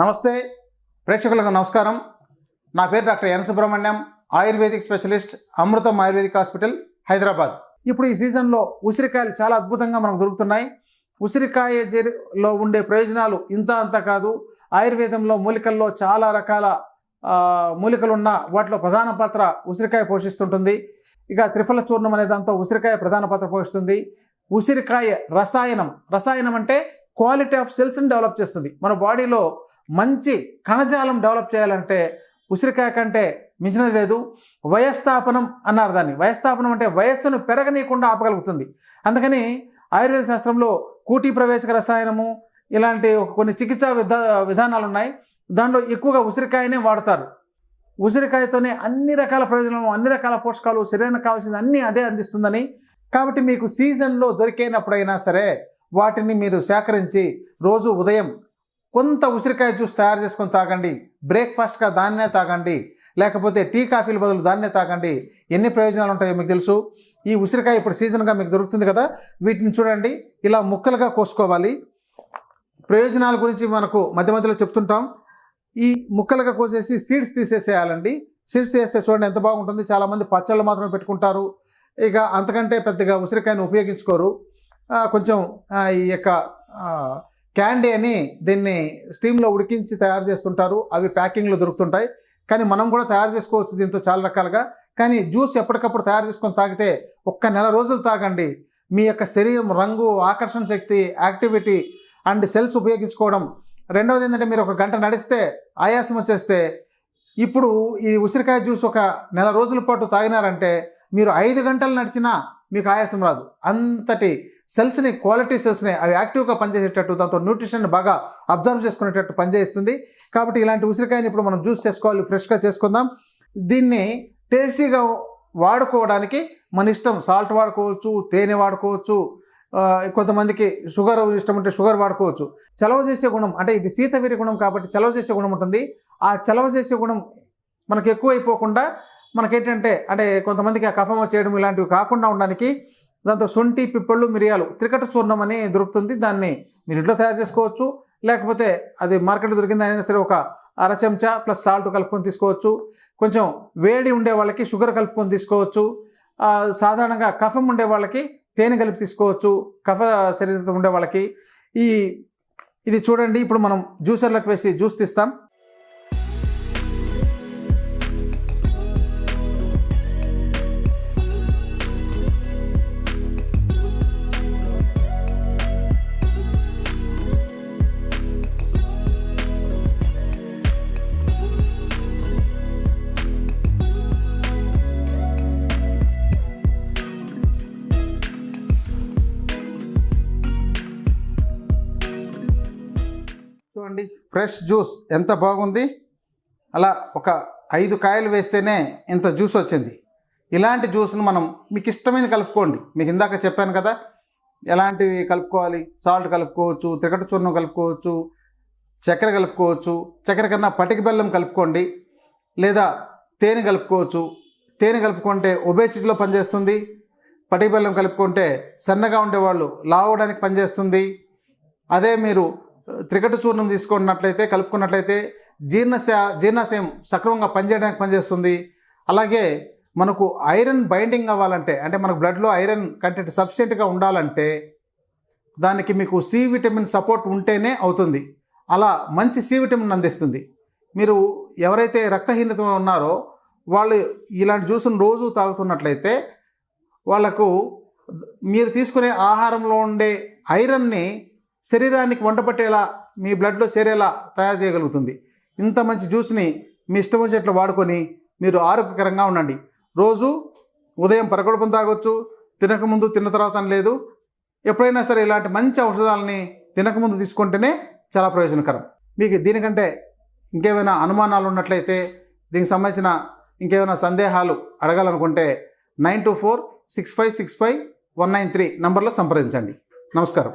నమస్తే. ప్రేక్షకులకు నమస్కారం. నా పేరు doctor N Subrahmanyam ayurvedic specialist Amrutham ayurvedic hospital Hyderabad. ఇప్పుడు ఈ సీజన్లో ఉసిరికాయలు చాలా అద్భుతంగా మనకు దొరుకుతున్నాయి. ఉసిరికాయ జెరిలో ఉండే ప్రయోజనాలు ఇంత అంత కాదు. ఆయుర్వేదంలో మూలికల్లో చాలా రకాల మూలికలు ఉన్న వాటిలో ప్రధాన పాత్ర ఉసిరికాయ పోషిస్తుంటుంది. ఇక త్రిఫల చూర్ణం అనే దాంతో ఉసిరికాయ ప్రధాన పాత్ర పోషిస్తుంది. ఉసిరికాయ రసాయనం రసాయనం అంటే క్వాలిటీ ఆఫ్ సెల్స్ని డెవలప్ చేస్తుంది. మన బాడీలో మంచి కణజాలం డెవలప్ చేయాలంటే ఉసిరికాయ కంటే మించినది లేదు. వయస్థాపనం అన్నారు దాన్ని. వయస్థాపనం అంటే వయస్సును పెరగనీయకుండా ఆపగలుగుతుంది. అందుకని ఆయుర్వేద శాస్త్రంలో కూటీ ప్రవేశక రసాయనము ఇలాంటి కొన్ని చికిత్సా విధా విధానాలు ఉన్నాయి దాంట్లో ఎక్కువగా ఉసిరికాయనే వాడతారు. ఉసిరికాయతోనే అన్ని రకాల ప్రయోజనాలు అన్ని రకాల పోషకాలు శరీరానికి కావాల్సింది అన్నీ అదే అందిస్తుందని. కాబట్టి మీకు సీజన్లో దొరికినప్పుడైనా సరే వాటిని మీరు సేకరించి రోజు ఉదయం కొంత ఉసిరికాయ జ్యూస్ తయారు చేసుకొని తాగండి. బ్రేక్ఫాస్ట్గా దాన్నే తాగండి. లేకపోతే టీ కాఫీల బదులు దాన్నే తాగండి. ఎన్ని ప్రయోజనాలు ఉంటాయో మీకు తెలుసు. ఈ ఉసిరికాయ ఇప్పుడు సీజన్గా మీకు దొరుకుతుంది కదా వీటిని చూడండి. ఇలా ముక్కలుగా కోసుకోవాలి. ప్రయోజనాల గురించి మనకు మధ్య మధ్యలో చెప్తుంటాం. ఈ ముక్కలుగా కోసేసి సీడ్స్ తీసేసేయాలండి. సీడ్స్ తీస్తే చూడండి ఎంత బాగుంటుంది. చాలామంది పచ్చళ్ళు మాత్రమే పెట్టుకుంటారు. ఇక అంతకంటే పెద్దగా ఉసిరికాయను ఉపయోగించుకోరు. కొంచెం ఈ యొక్క క్యాండీ అని దీన్ని స్టీమ్లో ఉడికించి తయారు చేస్తుంటారు. అవి ప్యాకింగ్లో దొరుకుతుంటాయి. కానీ మనం కూడా తయారు చేసుకోవచ్చు దీంతో చాలా రకాలుగా. కానీ జ్యూస్ ఎప్పటికప్పుడు తయారు చేసుకొని తాగితే ఒక్క నెల రోజులు తాగండి. మీ యొక్క శరీరం రంగు ఆకర్షణ శక్తి యాక్టివిటీ అండ్ సెల్స్ ఉపయోగించుకోవడం. రెండవది ఏంటంటే మీరు ఒక గంట నడిస్తే ఆయాసం వచ్చేస్తే ఇప్పుడు ఈ ఉసిరికాయ జ్యూస్ ఒక నెల రోజుల పాటు తాగినారంటే మీరు ఐదు గంటలు నడిచినా మీకు ఆయాసం రాదు. అంతటి సెల్స్ని క్వాలిటీ సెల్స్ని అవి యాక్టివ్గా పనిచేసేటట్టు దాంతో న్యూట్రిషన్ బాగా అబ్జర్వ్ చేసుకునేటట్టు పనిచేస్తుంది. కాబట్టి ఇలాంటి ఉసిరికాయని ఇప్పుడు మనం జ్యూస్ చేసుకోవాలి ఫ్రెష్గా చేసుకుందాం. దీన్ని టేస్టీగా వాడుకోవడానికి మన ఇష్టం సాల్ట్ వాడుకోవచ్చు తేనె వాడుకోవచ్చు కొంతమందికి షుగర్ ఇష్టం ఉంటే షుగర్ వాడుకోవచ్చు. చలవ చేసే గుణం అంటే ఇది శీతవీరి గుణం కాబట్టి చలవ చేసే గుణం ఉంటుంది. ఆ చలవ చేసే గుణం మనకు ఎక్కువైపోకుండా మనకేంటంటే అంటే కొంతమందికి ఆ కఫం చేయడం ఇలాంటివి కాకుండా ఉండడానికి దాంతో శొంఠి పిప్పళ్ళు మిరియాలు త్రికట చూర్ణం అని దొరుకుతుంది. దాన్ని మీరు ఇంట్లో తయారు చేసుకోవచ్చు. లేకపోతే అది మార్కెట్ దొరికింది అయినా సరే ఒక అర చెంచా ప్లస్ సాల్ట్ కలుపుకొని తీసుకోవచ్చు. కొంచెం వేడి ఉండే వాళ్ళకి షుగర్ కలుపుకొని తీసుకోవచ్చు. సాధారణంగా కఫం ఉండే వాళ్ళకి తేనె కలిపి తీసుకోవచ్చు. కఫ శరీరంతో ఉండే వాళ్ళకి. ఈ ఇది చూడండి. ఇప్పుడు మనం జ్యూసర్లకు వేసి జ్యూస్ తీస్తాం. చూడండి ఫ్రెష్ జ్యూస్ ఎంత బాగుంది. అలా ఒక ఐదు కాయలు వేస్తేనే ఇంత జ్యూస్ వచ్చింది. ఇలాంటి జ్యూస్ను మనం మీకు ఇష్టమైనది కలుపుకోండి. మీకు ఇందాక చెప్పాను కదా ఎలాంటివి కలుపుకోవాలి? సాల్ట్ కలుపుకోవచ్చు త్రికట చూర్ణం కలుపుకోవచ్చు చక్కెర కలుపుకోవచ్చు చక్కెర కన్నా పటిక బెల్లం కలుపుకోండి. లేదా తేనె కలుపుకోవచ్చు. తేనె కలుపుకుంటే ఒబేసిటీలో పనిచేస్తుంది. పటిక బెల్లం కలుపుకుంటే సన్నగా ఉండేవాళ్ళు లావడానికి పనిచేస్తుంది. అదే మీరు త్రికట చూర్ణం తీసుకున్నట్లయితే కలుపుకున్నట్లయితే జీర్ణశ జీర్ణాశయం సక్రమంగా పనిచేయడానికి పనిచేస్తుంది. అలాగే మనకు ఐరన్ బైండింగ్ అవ్వాలంటే అంటే మనకు బ్లడ్లో ఐరన్ కంటెంట్ సఫిషియెంట్గా ఉండాలంటే దానికి మీకు సి విటమిన్ సపోర్ట్ ఉంటేనే అవుతుంది. అలా మంచి సి విటమిన్ అందిస్తుంది. మీరు ఎవరైతే రక్తహీనత ఉన్నారో వాళ్ళు ఇలాంటి జ్యూస్ను రోజు తాగుతున్నట్లయితే వాళ్ళకు మీరు తీసుకునే ఆహారంలో ఉండే ఐరన్ని శరీరానికి వంట పట్టేలా మీ బ్లడ్లో చేరేలా తయారు చేయగలుగుతుంది. ఇంత మంచి జ్యూస్ని మీ ఇష్టం వచ్చేట్లు వాడుకొని మీరు ఆరోగ్యకరంగా ఉండండి. రోజు ఉదయం పరగడుపుని తాగొచ్చు తినకముందు తిన్న తర్వాత లేదు. ఎప్పుడైనా సరే ఇలాంటి మంచి ఔషధాలని తినకముందు తీసుకుంటేనే చాలా ప్రయోజనకరం. మీకు దీనికంటే ఇంకేమైనా అనుమానాలు ఉన్నట్లయితే దీనికి సంబంధించిన ఇంకేమైనా సందేహాలు అడగాలనుకుంటే nine two four six five six five one nine three నంబర్లో సంప్రదించండి. నమస్కారం.